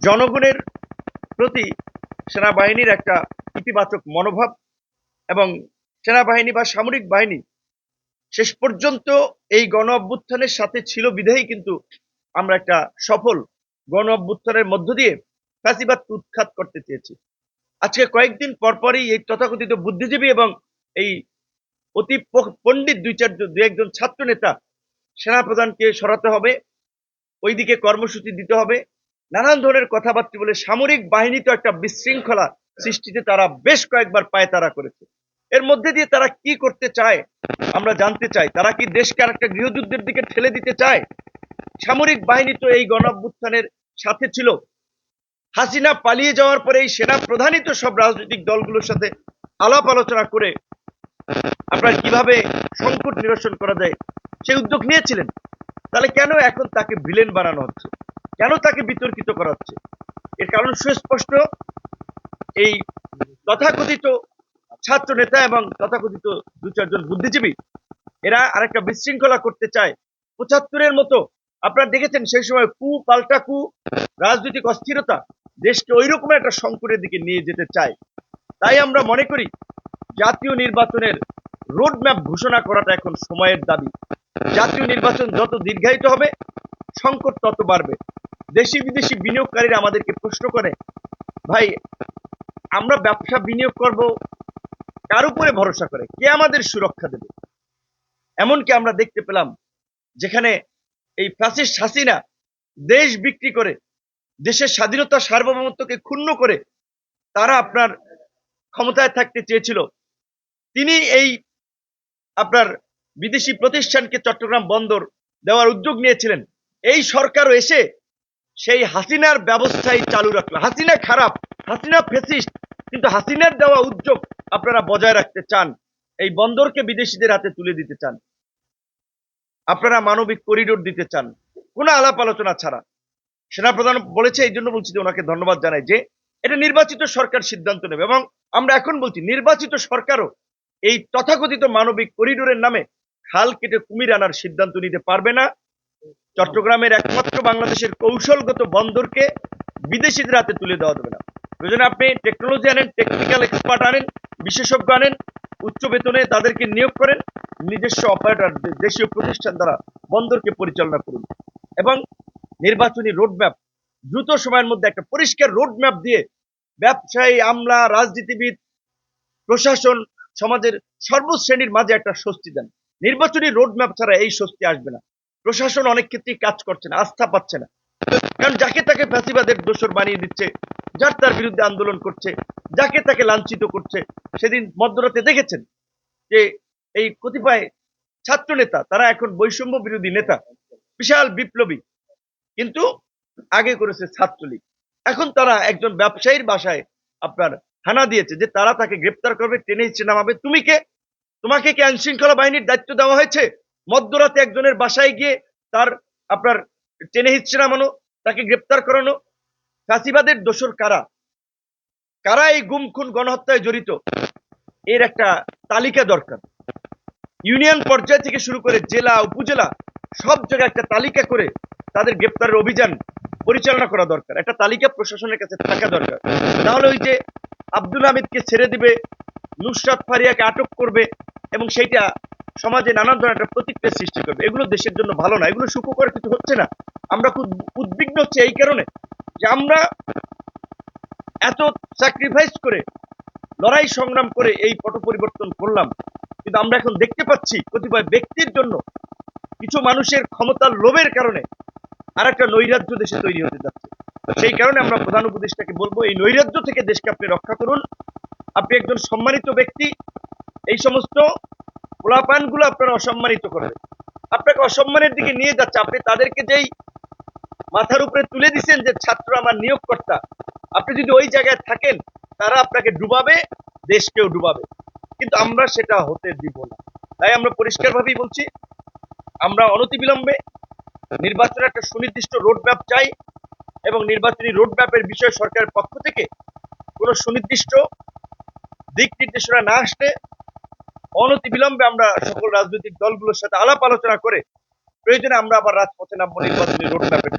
জনগণের প্রতি সেনাবাহিনীর একটা ইতিবাচক মনোভাব এবং সেনাবাহিনী বা সামরিক বাহিনী শেষ পর্যন্ত এই গণ অভ্যুত্থানের সাথে ছিল বিধেই কিন্তু আমরা একটা সফল গণ অভ্যুত্থানের মধ্য দিয়ে ফ্যাসিবাদ উৎখাত করতে চেয়েছি। আজকে কয়েকদিন পরপরই এই তথাকথিত বুদ্ধিজীবী এবং এই অতি পণ্ডিত দুই চার দু একজন ছাত্র নেতা সেনাপ্রধানকে সরাতে হবে, ওইদিকে কর্মসূচি দিতে হবে নানান ধরনের কথাবার্তা বলে সামরিক বাহিনী তো একটা বিশৃঙ্খলা সৃষ্টিতে তারা বেশ কয়েকবার পায়তারা করেছে। এর মধ্যে দিয়ে তারা কি করতে চায়, আমরা জানতে চাই। তারা কি দেশকে আর একটা গৃহযুদ্ধের দিকে ঠেলে দিতে চায়? সামরিক বাহিনী তো এই গণঅভ্যুত্থানের সাথে ছিল। হাসিনা পালিয়ে যাওয়ার পরে এই সেনা প্রধানিত সব রাজনৈতিক দলগুলোর সাথে আলাপ আলোচনা করে আপনার কীভাবে সংকট নিরসন করা যায় সেই উদ্যোগ নিয়েছিলেন। তাহলে কেন এখন তাকে ভিলেন বানানো হচ্ছে? কেন তাকে বিতর্কিত করা হচ্ছে এর কারণ সুস্পষ্ট। এই তথাকথিত ছাত্র নেতা এবং তথাকথিত দু চারজন বুদ্ধিজীবী, এরা আরেকটা বিশৃঙ্খলা করতে চায়। পঁচাত্তরের মতো আপনারা দেখেছেন সেই সময় কু পাল্টা কু, রাজনৈতিক অস্থিরতা দেশকে ওই রকমের একটা সংকটের দিকে নিয়ে যেতে চায়। তাই আমরা মনে করি জাতীয় নির্বাচনের রোডম্যাপ ঘোষণা করাটা এখন সময়ের দাবি। জাতীয় নির্বাচন যত দীর্ঘায়িত হবে, সংকট তত বাড়বে। দেশি বিদেশি বিনিয়োগকারীরা আমাদেরকে প্রশ্ন করে, ভাই, আমরা ব্যবসা বিনিয়োগ করব কার উপরে ভরসা করে? কে আমাদের সুরক্ষা দেবে? এমনকি আমরা দেখতে পেলাম যেখানে এই ফ্যাসিস্ট হাসিনা দেশ বিক্রি করে, দেশের স্বাধীনতা সার্বভৌমত্বকে ক্ষুণ্ণ করে তারা আপনার ক্ষমতায় থাকতে চেয়েছিল। তিনি এই আপনার বিদেশি প্রতিষ্ঠানকে চট্টগ্রাম বন্দর দেওয়ার উদ্যোগ নিয়েছিলেন। এই সরকারও এসে সেই হাসিনার ব্যবস্থাই চালু রাখল হাসিনা খারাপ, হাসিনা ফেসিস্ট কিন্তু হাসিনার দেওয়া উদ্যোগ আপনারা বজায় রাখতে চান, এই বন্দরকে বিদেশিদের হাতে তুলে দিতে চান। আপনারা মানবিক করিডোর দিতে চান, কোনো আলাপ আলোচনা ছাড়া। সেনাপ্রধান বলেছে, এই জন্য বলছি যে ওনাকে ধন্যবাদ জানাই যে এটা নির্বাচিত সরকার সিদ্ধান্ত নেবে এবং আমরা এখন বলছি, নির্বাচিত সরকারও এই তথাকথিত মানবিক করিডোরের নামে খাল কেটে কুমির আনার সিদ্ধান্ত নিতে পারবে না। চট্টগ্রামের একমাত্র বাংলাদেশের কৌশলগত বন্দরকে বিদেশিদের হাতে তুলে দেওয়া দেবে না। প্রয়োজনে আপনি টেকনোলজি আনেন টেকনিক্যাল এক্সপার্ট আনেন, বিশেষজ্ঞ আনেন, উচ্চ বেতনে তাদেরকে নিয়োগ করেন, নিজস্ব অপারেটর দেশীয় প্রতিষ্ঠান দ্বারা বন্দরকে পরিচালনা করুন। এবং নির্বাচনী রোডম্যাপ দ্রুত সময়ের মধ্যে একটা পরিষ্কার রোডম্যাপ দিয়ে ব্যবসায়ী, আমলা, রাজনীতিবিদ, প্রশাসন, সমাজের সর্বশ্রেণীর মাঝে একটা স্বস্তি দেন। নির্বাচনী রোডম্যাপ ছাড়া এই স্বস্তি আসবে না। প্রশাসন অনেক ক্ষেত্রেই কাজ করছে না, আস্থা পাচ্ছে না। কারণ যাকে তাকে ফ্যাসিবাদের দোষর বানিয়ে দিচ্ছে, যার তার বিরুদ্ধে আন্দোলন করছে, যাকে তাকে লাঞ্ছিত করছে, সেদিন মধ্যরাতে দেখেছেন যে এই কতিপয় ছাত্র নেতা তারা এখন বৈষম্য বিরোধী নেতা, বিশাল বিপ্লবী, কিন্তু আগে করেছে ছাত্রলীগ। এখন তারা একজন ব্যবসায়ীর বাসায় আপনার হানা দিয়েছে যে তারা তাকে গ্রেপ্তার করবে টেনে নামাবে। তুমি কে? তোমাকে কি আইন শৃঙ্খলা বাহিনীর দায়িত্ব দেওয়া হয়েছে? মধ্যরাতে একজনের বাসায় গিয়ে তার, আপনার টেনে হিচ্ছে নামানো, তাকে গ্রেপ্তার করানো ফাঁসিবাদের দোষর কারা? কারা এই গুম, খুন, গণহত্যায় জড়িত? এর একটা তালিকা দরকার। ইউনিয়ন পর্যায় থেকে শুরু করে জেলা, উপজেলা, সব জায়গায় একটা তালিকা করে তাদের গ্রেপ্তারের অভিযান পরিচালনা করা দরকার। একটা তালিকা প্রশাসনের কাছে থাকা দরকার। তাহলে ওই যে আব্দুল হামিদকে ছেড়ে দিবে, নুসরাত ফারিয়াকে আটক করবে, এবং সেইটা সমাজে নানান ধরনের একটা প্রতিক্রিয়া সৃষ্টি করবে। এগুলো দেশের জন্য ভালো না। এগুলো সুখকর কিছু হচ্ছে না। আমরা খুব উদ্বিগ্ন হচ্ছে এই কারণে যে আমরা এত স্যাক্রিফাইস করে, লড়াই সংগ্রাম করে এই পট পরিবর্তন করলাম। কিন্তু আমরা এখন দেখতে পাচ্ছি কতিপয় ব্যক্তির জন্য কিছু মানুষের ক্ষমতার লোভের কারণে আর একটা নৈরাজ্য দেশে তৈরি হতে যাচ্ছে। সেই কারণে আমরা প্রধান উপদেষ্টাকে বলব, এই নৈরাজ্য থেকে দেশকে আপনি রক্ষা করুন। আপনি একজন সম্মানিত ব্যক্তি। এই সমস্ত গোলাপানগুলো আপনারা অসম্মানিত করবেন আপনাকে অসম্মানের দিকে নিয়ে যাচ্ছে। আপনি তাদেরকে যেই মাথার উপরে তুলে দিচ্ছেন যে ছাত্র আমার নিয়োগকর্তা, আপনি যদি ওই জায়গায় থাকেন, তারা আপনাকে ডুবাবে, দেশকেও ডুবাবে। কিন্তু আমরা সেটা হতে দিব না। তাই আমরা পরিষ্কারভাবেই বলছি, আমরা অনতিবিলম্বে নির্বাচনের একটা সুনির্দিষ্ট রোডম্যাপ চাই এবং নির্বাচনী রোডম্যাপের বিষয়ে সরকারের পক্ষ থেকে কোনো সুনির্দিষ্ট দিক নির্দেশনা না আসলে অনতিবিলম্বে আমরা সকল রাজনৈতিক দলগুলোর সাথে আলাপ আলোচনা করে প্রয়োজনে আমরা আবার রাজপথে নামবো নির্বাচনী রোডম্যাপের